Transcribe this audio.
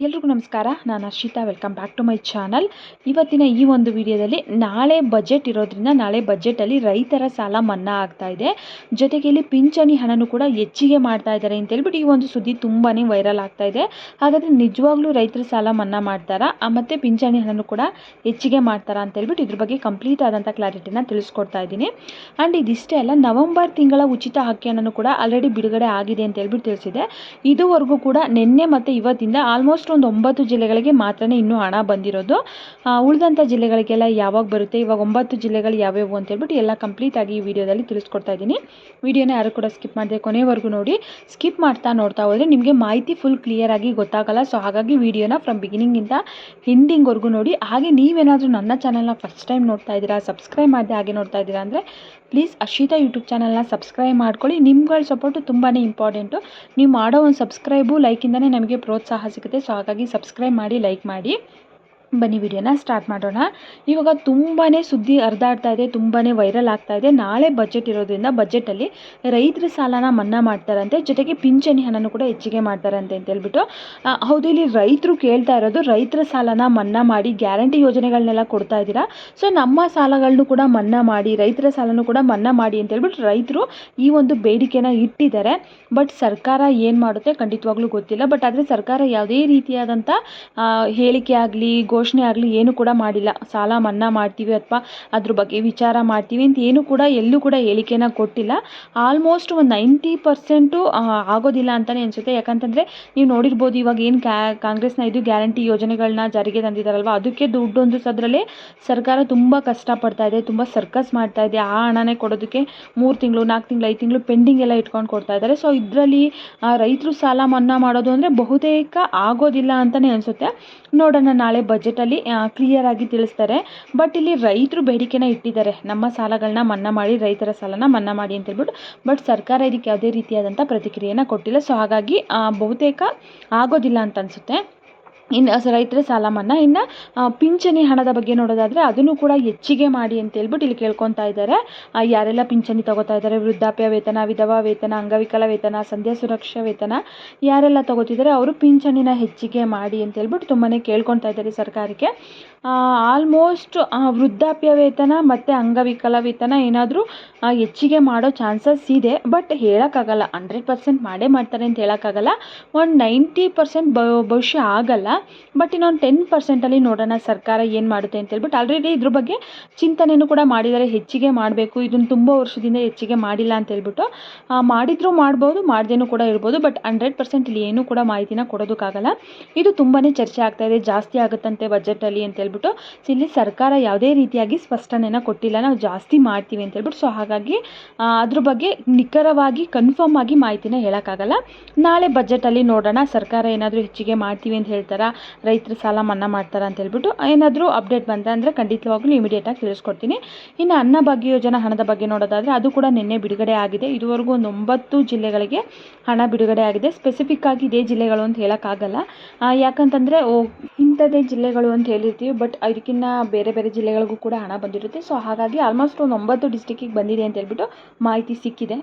ಎಲ್ರಿಗೂ ನಮಸ್ಕಾರ. ನಾನು Arshita welcome back to my channel ಇವತ್ತಿನ ಈ ಒಂದು ವಿಡಿಯೋದಲ್ಲಿ ನಾಳೆ ಬಜೆಟ್ ಇರೋದ್ರಿಂದ ನಾಳೆ ಬಜೆಟಲ್ಲಿ ರೈತರ ಸಾಲ ಮನ್ನಾ ಆಗ್ತಾ ಇದೆ. ಜೊತೆಗೆ ಇಲ್ಲಿ ಪಿಂಚಣಿ ಹಣನೂ ಕೂಡ ಹೆಚ್ಚಿಗೆ ಮಾಡ್ತಾ ಇದ್ದಾರೆ ಅಂತ ಹೇಳ್ಬಿಟ್ಟು ಈ ಒಂದು ಸುದ್ದಿ ತುಂಬಾ ವೈರಲ್ ಆಗ್ತಾ ಇದೆ. ಹಾಗಾದರೆ ನಿಜವಾಗ್ಲೂ ರೈತರ ಸಾಲ ಮನ್ನಾ ಮಾಡ್ತಾರಾ? ಮತ್ತು ಪಿಂಚಣಿ ಹಣನೂ ಕೂಡ ಹೆಚ್ಚಿಗೆ ಮಾಡ್ತಾರಾ ಅಂತ ಹೇಳ್ಬಿಟ್ಟು ಇದ್ರ ಬಗ್ಗೆ ಕಂಪ್ಲೀಟ್ ಆದಂಥ ಕ್ಲಾರಿಟಿನ ತಿಳಿಸ್ಕೊಡ್ತಾ ಇದ್ದೀನಿ. ಆ್ಯಂಡ್ ಇದಿಷ್ಟೇ ಅಲ್ಲ, ನವೆಂಬರ್ ತಿಂಗಳ ಉಚಿತ ಅಕ್ಕಿ ಹಣನೂ ಕೂಡ ಆಲ್ರೆಡಿ ಬಿಡುಗಡೆ ಆಗಿದೆ ಅಂತ ಹೇಳ್ಬಿಟ್ಟು ತಿಳಿಸಿದೆ. ಇದುವರೆಗೂ ಕೂಡ ನಿನ್ನೆ ಮತ್ತು ಇವತ್ತಿಂದ ಆಲ್ಮೋಸ್ಟ್ ಒಂದು ಒಂಬತ್ತು ಜಿಲ್ಲೆಗಳಿಗೆ ಮಾತ್ರನೇ ಇನ್ನೂ ಹಣ ಬಂದಿರೋದು. ಉಳಿದಂಥ ಜಿಲ್ಲೆಗಳಿಗೆಲ್ಲ ಯಾವಾಗ ಬರುತ್ತೆ? ಇವಾಗ ಒಂಬತ್ತು ಜಿಲ್ಲೆಗಳು ಯಾವ್ಯಾವು ಅಂತ ಹೇಳ್ಬಿಟ್ಟು ಎಲ್ಲ ಕಂಪ್ಲೀಟ್ ಆಗಿ ಈ ವಿಡಿಯೋದಲ್ಲಿ ತಿಳಿಸ್ಕೊಡ್ತಾ ಇದ್ದೀನಿ. ವಿಡಿಯೋನ ಯಾರು ಕೂಡ ಸ್ಕಿಪ್ ಮಾಡಿದೆ ಕೊನೆವರೆಗೂ ನೋಡಿ. ಸ್ಕಿಪ್ ಮಾಡ್ತಾ ನೋಡ್ತಾ ಹೋದರೆ ನಿಮಗೆ ಮಾಹಿತಿ ಫುಲ್ ಕ್ಲಿಯರ್ ಆಗಿ ಗೊತ್ತಾಗಲ್ಲ. ಸೊ ಹಾಗಾಗಿ ವಿಡಿಯೋನ ಫ್ರಮ್ ಬಿಗಿನಿಂಗಿಂದ ಎಂಡಿಂಗ್ವರೆಗೂ ನೋಡಿ. ಹಾಗೆ ನೀವೇನಾದರೂ ನನ್ನ ಚಾನಲ್ನ ಫಸ್ಟ್ ಟೈಮ್ ನೋಡ್ತಾ ಇದ್ದೀರಾ ಸಬ್ಸ್ಕ್ರೈಬ್ ಮಾಡಿದೆ ಹಾಗೆ ನೋಡ್ತಾ ಇದ್ದೀರಾ ಅಂದರೆ ಪ್ಲೀಸ್ ಅಶಿತಾ ಯೂಟ್ಯೂಬ್ ಚಾನಲ್ನ ಸಬ್ಸ್ಕ್ರೈಬ್ ಮಾಡ್ಕೊಳ್ಳಿ. ನಿಮ್ಗಳ ಸಪೋರ್ಟು ತುಂಬಾ ಇಂಪಾರ್ಟೆಂಟು ನೀವು ಮಾಡೋ ಒಂದು ಸಬ್ಸ್ಕ್ರೈಬು ಲೈಕಿಂದನೇ ನಮಗೆ ಪ್ರೋತ್ಸಾಹ ಸಿಗುತ್ತೆ. ಸೊ ಹಾಗಾಗಿ ಸಬ್ಸ್ಕ್ರೈಬ್ ಮಾಡಿ ಲೈಕ್ ಮಾಡಿ. ಬನ್ನಿ ವಿಡಿಯೋನ ಸ್ಟಾರ್ಟ್ ಮಾಡೋಣ. ಇವಾಗ ತುಂಬಾ ಸುದ್ದಿ ಹರಿದಾಡ್ತಾ ಇದೆ ತುಂಬಾ ವೈರಲ್ ಆಗ್ತಾ ಇದೆ. ನಾಳೆ ಬಜೆಟ್ ಇರೋದ್ರಿಂದ ಬಜೆಟಲ್ಲಿ ರೈತರ ಸಾಲನ ಮನ್ನಾ ಮಾಡ್ತಾರಂತೆ, ಜೊತೆಗೆ ಪಿಂಚಣಿ ಹಣನೂ ಕೂಡ ಹೆಚ್ಚಿಗೆ ಮಾಡ್ತಾರಂತೆ ಅಂತ ಹೇಳ್ಬಿಟ್ಟು. ಹೌದು, ಇಲ್ಲಿ ರೈತರು ಕೇಳ್ತಾ ಇರೋದು ರೈತರ ಸಾಲನ ಮನ್ನಾ ಮಾಡಿ ಗ್ಯಾರಂಟಿ ಯೋಜನೆಗಳನ್ನೆಲ್ಲ ಕೊಡ್ತಾ ಇದ್ದೀರಾ? ಸೊ ನಮ್ಮ ಸಾಲಗಳನ್ನು ಕೂಡ ಮನ್ನಾ ಮಾಡಿ, ರೈತರ ಸಾಲನೂ ಕೂಡ ಮನ್ನಾ ಮಾಡಿ ಅಂತ ಹೇಳ್ಬಿಟ್ಟು ರೈತರು ಈ ಒಂದು ಬೇಡಿಕೆನ ಇಟ್ಟಿದ್ದಾರೆ. ಬಟ್ ಸರ್ಕಾರ ಏನು ಮಾಡುತ್ತೆ ಖಂಡಿತವಾಗ್ಲೂ ಗೊತ್ತಿಲ್ಲ. ಬಟ್ ಆದರೆ ಸರ್ಕಾರ ಯಾವುದೇ ರೀತಿಯಾದಂಥ ಹೇಳಿಕೆ ಆಗಲಿ ಘೋಷಣೆ ಆಗಲಿ, ಏನು ಕೂಡ ಮಾಡಿಲ್ಲ. ಸಾಲ ಮನ್ನಾ ಮಾಡ್ತೀವಿ ಅಥವಾ ಅದ್ರ ಬಗ್ಗೆ ವಿಚಾರ ಮಾಡ್ತೀವಿ ಅಂತ ಏನು ಕೂಡ ಎಲ್ಲೂ ಕೂಡ ಹೇಳಿಕೆನ ಕೊಟ್ಟಿಲ್ಲ. ಆಲ್ಮೋಸ್ಟ್ ಒಂದು ನೈಂಟಿ ಪರ್ಸೆಂಟು ಆಗೋದಿಲ್ಲ ಅಂತಲೇ ಅನಿಸುತ್ತೆ. ಯಾಕಂತಂದರೆ ನೀವು ನೋಡಿರ್ಬೋದು ಇವಾಗ ಏನು ಕ್ಯಾ ಕಾಂಗ್ರೆಸ್ನ ಇದು ಗ್ಯಾರಂಟಿ ಯೋಜನೆಗಳನ್ನ ಜಾರಿಗೆ ತಂದಿದ್ದಾರಲ್ವ ಅದಕ್ಕೆ ದುಡ್ಡು ಹೊಂದಿಸೋದ್ರಲ್ಲೇ ಸರ್ಕಾರ ತುಂಬ ಕಷ್ಟಪಡ್ತಾ ಇದೆ, ತುಂಬ ಸರ್ಕಸ್ ಮಾಡ್ತಾ ಇದೆ. ಆ ಹಣನೇ ಕೊಡೋದಕ್ಕೆ ಮೂರು ತಿಂಗಳು, ನಾಲ್ಕು ತಿಂಗಳು, ಐದು ತಿಂಗಳು ಪೆಂಡಿಂಗ್ ಎಲ್ಲ ಇಟ್ಕೊಂಡು ಕೊಡ್ತಾ ಇದ್ದಾರೆ ಸೊ ಇದರಲ್ಲಿ ರೈತರು ಸಾಲ ಮನ್ನಾ ಮಾಡೋದು ಅಂದರೆ ಬಹುತೇಕ ಆಗೋದಿಲ್ಲ ಅಂತಲೇ ಅನಿಸುತ್ತೆ. ನೋಡೋಣ ನಾಳೆ ಬಜೆಟಲ್ಲಿ ಕ್ಲಿಯರ್ ಆಗಿ ತಿಳಿಸ್ತಾರೆ. ಬಟ್ ಇಲ್ಲಿ ರೈತರು ಬೇಡಿಕೆನ ಇಟ್ಟಿದ್ದಾರೆ. ನಮ್ಮ ಸಾಲಗಳನ್ನ ಮನ್ನಾ ಮಾಡಿ, ರೈತರ ಸಾಲನ ಮನ್ನಾ ಮಾಡಿ ಅಂತ ಹೇಳ್ಬಿಟ್ಟು ಬಟ್ ಸರ್ಕಾರ ಇದಕ್ಕೆ ಯಾವುದೇ ರೀತಿಯಾದಂಥ ಪ್ರತಿಕ್ರಿಯೆನ ಕೊಟ್ಟಿಲ್ಲ. ಸೊ ಹಾಗಾಗಿ ಬಹುತೇಕ ಆಗೋದಿಲ್ಲ ಅಂತ ಅನಿಸುತ್ತೆ. ಇನ್ನು ರೈತರ ಸಾಲ ಮನ್ನಾ. ಇನ್ನು ಪಿಂಚಣಿ ಹಣದ ಬಗ್ಗೆ ನೋಡೋದಾದರೆ ಅದನ್ನು ಕೂಡ ಹೆಚ್ಚಿಗೆ ಮಾಡಿ ಅಂತ ಹೇಳ್ಬಿಟ್ಟು ಇಲ್ಲಿ ಕೇಳ್ಕೊತಾ ಇದ್ದಾರೆ. ಯಾರೆಲ್ಲ ಪಿಂಚಣಿ ತಗೋತಾ ಇದ್ದಾರೆ? ವೃದ್ಧಾಪ್ಯ ವೇತನ, ವಿಧವಾ ವೇತನ, ಅಂಗವಿಕಲ ವೇತನ, ಸಂಧ್ಯಾ ಸುರಕ್ಷಾ ವೇತನ, ಯಾರೆಲ್ಲ ತಗೋತಿದ್ದಾರೆ? ಅವರು ಪಿಂಚಣಿನ ಹೆಚ್ಚಿಗೆ ಮಾಡಿ ಅಂತ ಹೇಳ್ಬಿಟ್ಟು ತುಂಬಾ ಕೇಳ್ಕೊತಾ ಇದ್ದಾರೆ ಸರ್ಕಾರಕ್ಕೆ. ಆಲ್ಮೋಸ್ಟ್ ವೃದ್ಧಾಪ್ಯ ವೇತನ ಮತ್ತು ಅಂಗವಿಕಲ ವೇತನ ಏನಾದರೂ ಹೆಚ್ಚಿಗೆ ಮಾಡೋ ಚಾನ್ಸಸ್ ಇದೆ. ಬಟ್ ಹೇಳೋಕ್ಕಾಗಲ್ಲ. ಹಂಡ್ರೆಡ್ ಪರ್ಸೆಂಟ್ ಮಾಡೇ ಮಾಡ್ತಾರೆ ಅಂತ ಹೇಳೋಕ್ಕಾಗಲ್ಲ. ಒಂದು ನೈಂಟಿ ಪರ್ಸೆಂಟ್ ಭವಿಷ್ಯ ಆಗಲ್ಲ. ಬಟ್ ಇನ್ನೊಂದು ಟೆನ್ ಪರ್ಸೆಂಟಲ್ಲಿ ನೋಡೋಣ ಸರ್ಕಾರ ಏನು ಮಾಡುತ್ತೆ ಅಂತ ಹೇಳ್ಬಿಟ್ಟು ಆಲ್ರೆಡಿ ಇದ್ರ ಬಗ್ಗೆ ಚಿಂತನೆಯೂ ಕೂಡ ಮಾಡಿದ್ದಾರೆ. ಹೆಚ್ಚಿಗೆ ಮಾಡಬೇಕು. ಇದನ್ನು ತುಂಬ ವರ್ಷದಿಂದ ಹೆಚ್ಚಿಗೆ ಮಾಡಿಲ್ಲ ಅಂತ ಹೇಳ್ಬಿಟ್ಟು ಮಾಡಿದರೂ ಮಾಡ್ಬೋದು, ಮಾಡ್ದೇನೂ ಕೂಡ ಇರ್ಬೋದು. ಬಟ್ ಹಂಡ್ರೆಡ್ ಪರ್ಸೆಂಟ್ ಇಲ್ಲಿ ಏನೂ ಕೂಡ ಮಾಹಿತಿನ ಕೊಡೋದಕ್ಕಾಗಲ್ಲ. ಇದು ತುಂಬಾ ಚರ್ಚೆ ಆಗ್ತಾ ಇದೆ. ಜಾಸ್ತಿ ಆಗುತ್ತಂತೆ ಬಜೆಟಲ್ಲಿ ಅಂತ ಹೇಳ್ಬಿಟ್ಟು. ಇಲ್ಲಿ ಸರ್ಕಾರ ಯಾವುದೇ ರೀತಿಯಾಗಿ ಸ್ಪಷ್ಟನೆನ ಕೊಟ್ಟಿಲ್ಲ. ನಾವು ಜಾಸ್ತಿ ಮಾಡ್ತೀವಿ ಅಂತ ಹೇಳ್ಬಿಟ್ಟು. ಸೊ ಹಾಗಾಗಿ ಅದ್ರ ಬಗ್ಗೆ ನಿಖರವಾಗಿ ಕನ್ಫರ್ಮ್ ಆಗಿ ಮಾಹಿತಿನ ಹೇಳೋಕ್ಕಾಗಲ್ಲ. ನಾಳೆ ಬಜೆಟಲ್ಲಿ ನೋಡೋಣ. ಸರ್ಕಾರ ಏನಾದರೂ ಹೆಚ್ಚಿಗೆ ಮಾಡ್ತೀವಿ ಅಂತ ಹೇಳ್ತಾರಾ? ರೈತರ ಸಾಲ ಮನ್ನಾ ಮಾಡ್ತಾರೆ ಅಂತ ಹೇಳ್ಬಿಟ್ಟು ಏನಾದರೂ ಅಪ್ಡೇಟ್ ಬಂದರೆ ಅಂದರೆ ಖಂಡಿತವಾಗ್ಲೂ ಇಮಿಡಿಯೇಟಾಗಿ ತಿಳಿಸ್ಕೊಡ್ತೀನಿ. ಇನ್ನು ಅನ್ನಭಾಗ್ಯ ಯೋಜನಾ ಹಣದ ಬಗ್ಗೆ ನೋಡೋದಾದರೆ ಅದು ಕೂಡ ನಿನ್ನೆ ಬಿಡುಗಡೆ ಆಗಿದೆ. ಇದುವರೆಗೂ ಒಂದು ಒಂಬತ್ತು ಜಿಲ್ಲೆಗಳಿಗೆ ಹಣ ಬಿಡುಗಡೆ ಆಗಿದೆ. ಸ್ಪೆಸಿಫಿಕ್ ಆಗಿ ಇದೇ ಜಿಲ್ಲೆಗಳು ಅಂತ ಹೇಳೋಕ್ಕಾಗಲ್ಲ ಯಾಕಂತಂದರೆ, ಓ, ಇಂಥದ್ದೇ ಜಿಲ್ಲೆಗಳು ಅಂತ ಹೇಳಿರ್ತೀವಿ, ಬಟ್ ಅದಕ್ಕಿಂತ ಬೇರೆ ಬೇರೆ ಜಿಲ್ಲೆಗಳಿಗೂ ಕೂಡ ಹಣ ಬಂದಿರುತ್ತೆ. ಸೊ ಹಾಗಾಗಿ ಆಲ್ಮೋಸ್ಟ್ ಒಂದು ಒಂಬತ್ತು ಡಿಸ್ಟಿಕ್ಕಿಗೆ ಬಂದಿದೆ ಅಂತ ಹೇಳ್ಬಿಟ್ಟು ಮಾಹಿತಿ ಸಿಕ್ಕಿದೆ.